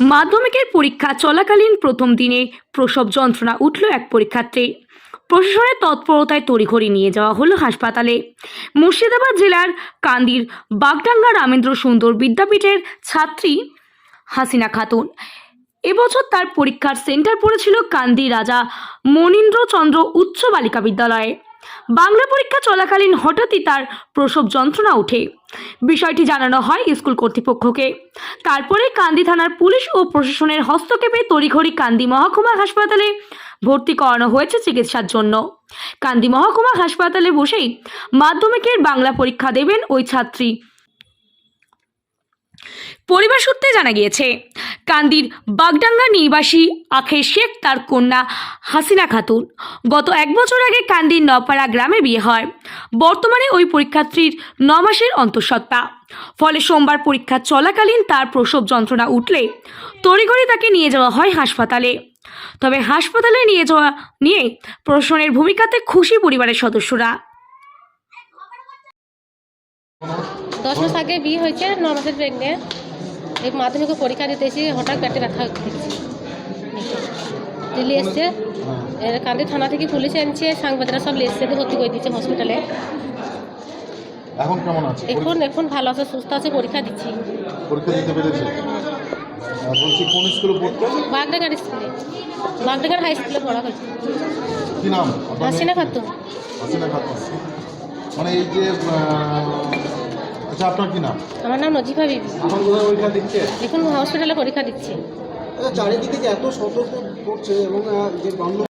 মাধ্যমিকের পরীক্ষা চলাকালীন প্রথম দিনে প্রসব যন্ত্রণা উঠল এক পরীক্ষার্থী। প্রশাসনের তৎপরতায় তড়িঘড়ি নিয়ে যাওয়া হলো হাসপাতালে। মুর্শিদাবাদ জেলার কান্দির বাগডাঙ্গা রামেন্দ্র সুন্দর বিদ্যাপীঠের ছাত্রী হাসিনা খাতুন। এবছর তার পরীক্ষার সেন্টার পড়েছিল কান্দি রাজা মনীন্দ্রচন্দ্র উচ্চ বালিকা বিদ্যালয়ে। বাংলা পরীক্ষা চলাকালীন হঠাৎই তার প্রসব যন্ত্রণা ওঠে। বিষয়টি জানানো হয় স্কুল কর্তৃপক্ষকে। তারপরে কান্দি থানার পুলিশ ও প্রশাসনের হস্তক্ষেপে তড়িঘড়ি কান্দি মহকুমা হাসপাতালে ভর্তি করানো হয়েছে চিকিৎসার জন্য। কান্দি মহকুমা হাসপাতালে বসেই মাধ্যমিকের বাংলা পরীক্ষা দেবেন ওই ছাত্রী। পরিবার সূত্রে জানা গিয়েছে, কান্দির বাগডাঙ্গা নিবাসী আখের শেখ তার কন্যা হাসিনা খাতুন। গত এক বছর আগে কান্দির নপাড়া গ্রামে বিয়ে হয়। বর্তমানে ওই পরীক্ষার্থীর ন মাসের অন্তঃসত্ত্বা। ফলে সোমবার পরীক্ষা চলাকালীন তার প্রসব যন্ত্রণা উঠলে তড়িঘড়ি তাকে নিয়ে যাওয়া হয় হাসপাতালে। তবে হাসপাতালে নিয়ে যাওয়া নিয়ে প্রশাসনের ভূমিকাতে খুশি পরিবারের সদস্যরা। দশ মাস আগে বিয়ে হয়েছে ন মাসের প্রেগনেন্ট এই মাধ্যমিক পরীক্ষা দিতে এসে হঠাৎ পেটে ব্যথা দেখছি দিল্লি এসছে। কান্দি থানা থেকে পুলিশ আনছে সাংবাদিকরা সব এসছে ভর্তি করে দিচ্ছে হসপিটালে এখন কেমন আছে? এখন এখন ভালো আছে সুস্থ আছে পরীক্ষা দিচ্ছি। পরীক্ষা দিতে পেরেছে? বলছি কোন স্কুলে পড়তো? বাগডাঙ্গার স্কুলে বাগডাঙ্গার হাই স্কুলে পড়া হয়েছে। কি নাম? হাসিনা খাতুন। হাসিনা খাতুন। মানে এই যে আচ্ছা আপনার কি নাম? আমার নাম নজিফা বিবি। এখন কোথায় পরীক্ষা দিচ্ছে? এখন হসপিটালে পরীক্ষা দিচ্ছি। আচ্ছা, চারিদিকে যে এত সতর্ক করছে এবং যে বাংলা